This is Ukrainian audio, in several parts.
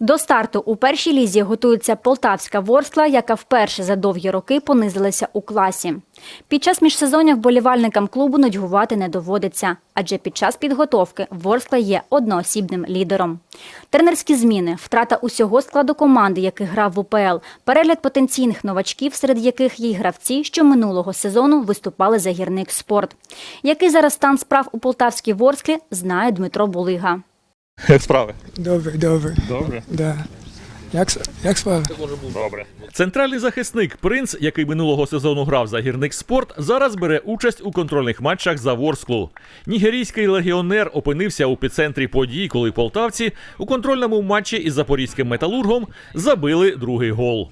До старту у першій лізі готується полтавська ворскла, яка вперше за довгі роки понизилася у класі. Під час міжсезоння вболівальникам клубу нудьгувати не доводиться, адже під час підготовки ворскла є одноосібним лідером. Тренерські зміни, втрата усього складу команди, який грав в УПЛ, перегляд потенційних новачків, серед яких є й гравці, що минулого сезону виступали за гірник спорт. Який зараз стан справ у полтавській ворсклі, знає Дмитро Булига. Як справи? Добре, добре. Добре. Да. Як, як справа? Добре. Центральний захисник Принц, який минулого сезону грав за гірник спорт, зараз бере участь у контрольних матчах за Ворсклу. Нігерійський легіонер опинився у епіцентрі подій, коли полтавці у контрольному матчі із запорізьким металургом забили другий гол.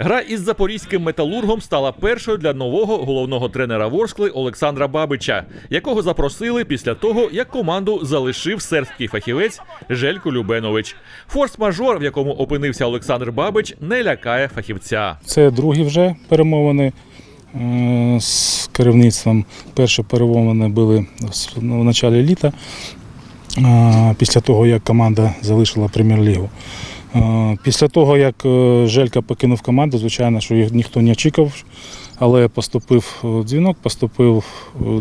Гра із запорізьким металургом стала першою для нового головного тренера Ворскли Олександра Бабича, якого запросили після того, як команду залишив сербський фахівець Желько Любенович. Форс-мажор, в якому опинився Олександр Бабич, не лякає фахівця. Це другі вже перемовини е, з керівництвом. Перші перемовини були ну, в началі літа, е, після того, як команда залишила прем'єр-лігу. Е, Після того, як е, Желька покинув команду, звичайно, що їх ніхто не очікував, але поступив е, дзвінок, поступив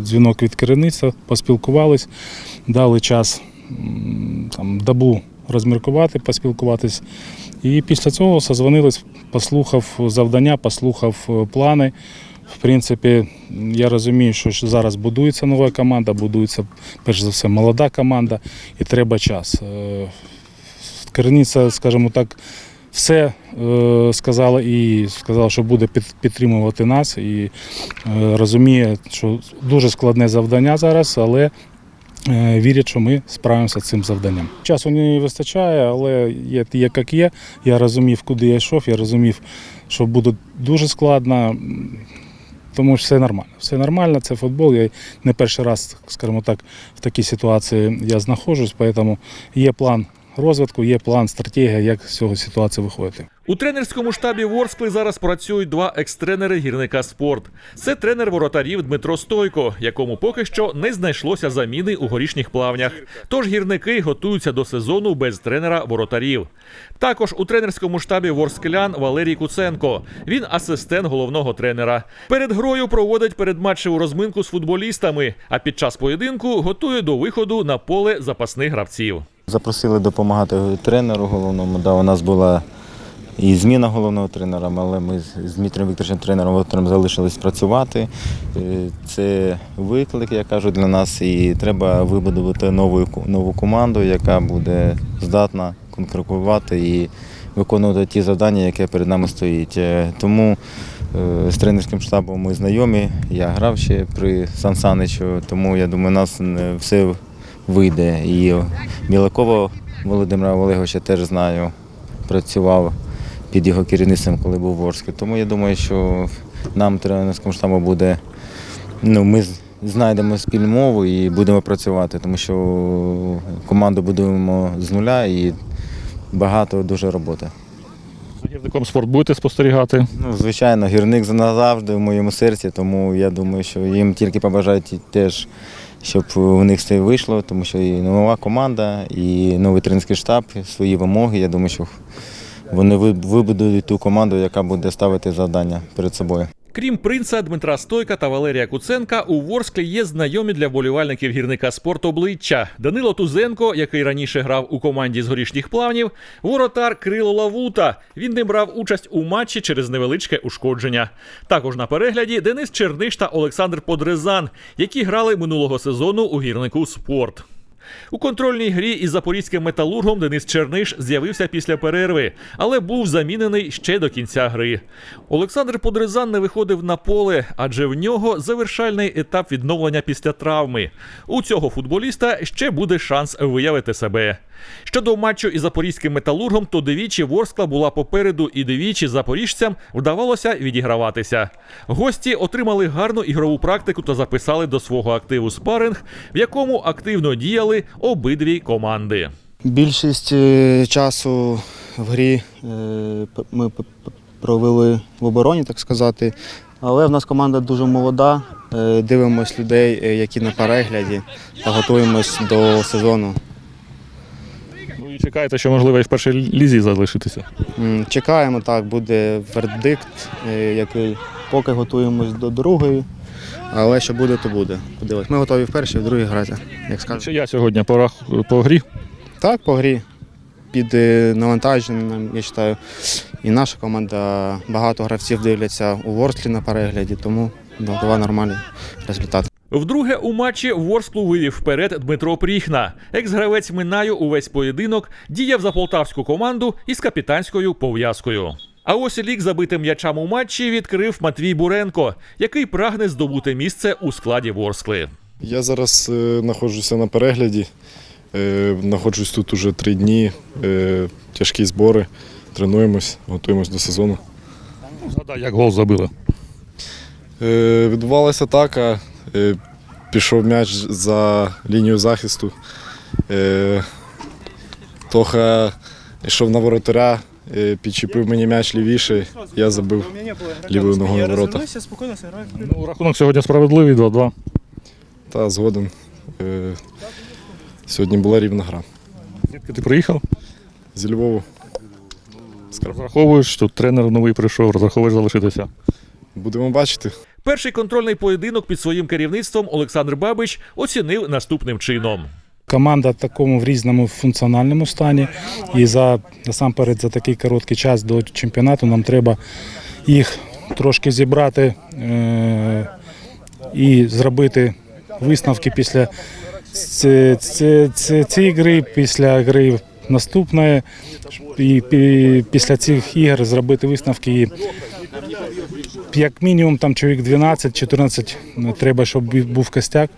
дзвінок від керівництва, поспілкувались, дали час там, добу розміркувати, поспілкуватись. І після цього созвонились, послухав завдання, послухав плани. В принципі, я розумію, що зараз будується нова команда, будується перш за все молода команда, і треба час. Керівництво, скажімо так, все е, сказала і сказала, що буде під- підтримувати нас, і е, розуміє, що дуже складне завдання зараз, але е, вірять, що ми справимося з цим завданням. Часу не вистачає, але є, є як є. Я розумів, куди я йшов, я розумів, що буде дуже складно. Тому що все нормально. Все нормально, це футбол. Я не перший раз, скажімо так, в такій ситуації я знаходжусь, тому є план розвитку, є план, стратегія, як з цього ситуації виходити. У тренерському штабі Ворскли зараз працюють два екс-тренери гірника спорт. Це тренер воротарів Дмитро Стойко, якому поки що не знайшлося заміни у горішніх плавнях. Тож гірники готуються до сезону без тренера воротарів. Також у тренерському штабі ворсклян Валерій Куценко. Він асистент головного тренера. Перед грою проводить передматчеву розминку з футболістами, а під час поєдинку готує до виходу на поле запасних гравців. Запросили допомагати тренеру головному. Да, у нас була і зміна головного тренера, але ми з- Дмитром Вікторовичем тренером Володимиром залишились працювати. Е, Це виклик, я кажу, для нас, і треба вибудувати нову, нову команду, яка буде здатна конкурувати і виконувати ті завдання, які перед нами стоїть. Е, Тому е, з тренерським штабом ми знайомі. Я грав ще при Сан Саничу, тому я думаю, у нас все вийде. І Білакова Володимира Олеговича теж знаю, працював під його керівництвом, коли був в Орскі. Тому я думаю, що нам тренерському штабу буде, ну, ми знайдемо спільну мову і будемо працювати, тому що команду будуємо з нуля і багато дуже роботи. Гірником спорт будете спостерігати. Ну, звичайно, гірник назавжди в моєму серці, тому я думаю, що їм тільки побажають теж, щоб у них все вийшло, тому що і нова команда, і новий тренерський штаб, свої вимоги. Я думаю, що вони ви- вибудують ту команду, яка буде ставити завдання перед собою. Крім принца Дмитра Стойка та Валерія Куценка, у Ворсклі є знайомі для вболівальників гірника спорт обличчя. Данило Тузенко, який раніше грав у команді з горішніх плавнів, воротар Крило Лавута. Він не брав участь у матчі через невеличке ушкодження. Також на перегляді Денис Черниш та Олександр Подрезан, які грали минулого сезону у гірнику спорт. У контрольній грі із запорізьким металургом Денис Черниш з'явився після перерви, але був замінений ще до кінця гри. Олександр Подрезан не виходив на поле, адже в нього завершальний етап відновлення після травми. У цього футболіста ще буде шанс виявити себе. Щодо матчу із запорізьким металургом, то двічі Ворскла була попереду, і двічі запоріжцям вдавалося відіграватися. Гості отримали гарну ігрову практику та записали до свого активу спаринг, в якому активно діяли обидві команди. Більшість е, часу в грі е, ми провели в обороні, так сказати. Але в нас команда дуже молода. Е, Дивимось людей, які на перегляді, та готуємось до сезону. Чекаєте, що можливо і в першій лізі залишитися. Чекаємо, так, буде вердикт, е, який поки готуємось до другої. Але що буде, то буде. Подивись. Ми готові в першій, в другій грати, як скажуть. Чи я сьогодні по, по грі? Так, по грі. Під е, навантаженням, я вважаю, і наша команда, багато гравців дивляться у Ворслі на перегляді, тому ну, давай нормальний результат. Вдруге у матчі Ворсклу вивів вперед Дмитро Пріхна. Екс-гравець Минаю увесь поєдинок діяв за полтавську команду із капітанською пов'язкою. А ось лік забитим м'ячам у матчі відкрив Матвій Буренко, який прагне здобути місце у складі Ворскли. Я зараз е, знаходжуся на перегляді. Е, знаходжусь тут уже три дні. Е, тяжкі збори. Тренуємось, готуємось до сезону. Згадай, як гол забили. Е, відбувалася атака. Е, пішов м'яч за лінію захисту. Е, Тоха йшов на воротаря, е, підчепив мені м'яч лівіше. Я забив лівою ногою ворота. Ну, рахунок сьогодні справедливий 2-2. Та згоден. Сьогодні була рівна гра. Звідки ти приїхав? Зі Львову. Розраховуєш, тут тренер новий прийшов, розраховуєш залишитися. Будемо бачити. Перший контрольний поєдинок під своїм керівництвом Олександр Бабич оцінив наступним чином. Команда такому в різному функціональному стані. І за насамперед за такий короткий час до чемпіонату нам треба їх трошки зібрати е- і зробити висновки після ці- ці- ці- цієї гри, після гри наступної. І пі- після цих ігор зробити висновки. І як мінімум там чоловік 12-14 треба, щоб був костяк.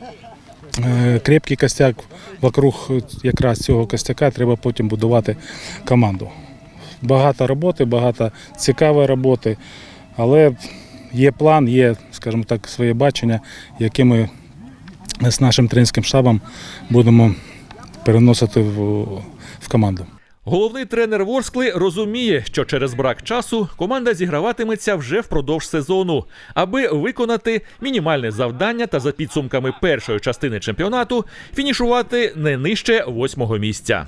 Е, крепкий костяк вокруг якраз цього костяка треба потім будувати команду. Багато роботи, багато цікавої роботи, але є план, є, скажімо так, своє бачення, яке ми з нашим тренерським штабом будемо переносити в, в команду. Головний тренер Ворскли розуміє, що через брак часу команда зіграватиметься вже впродовж сезону, аби виконати мінімальне завдання та за підсумками першої частини чемпіонату фінішувати не нижче восьмого місця.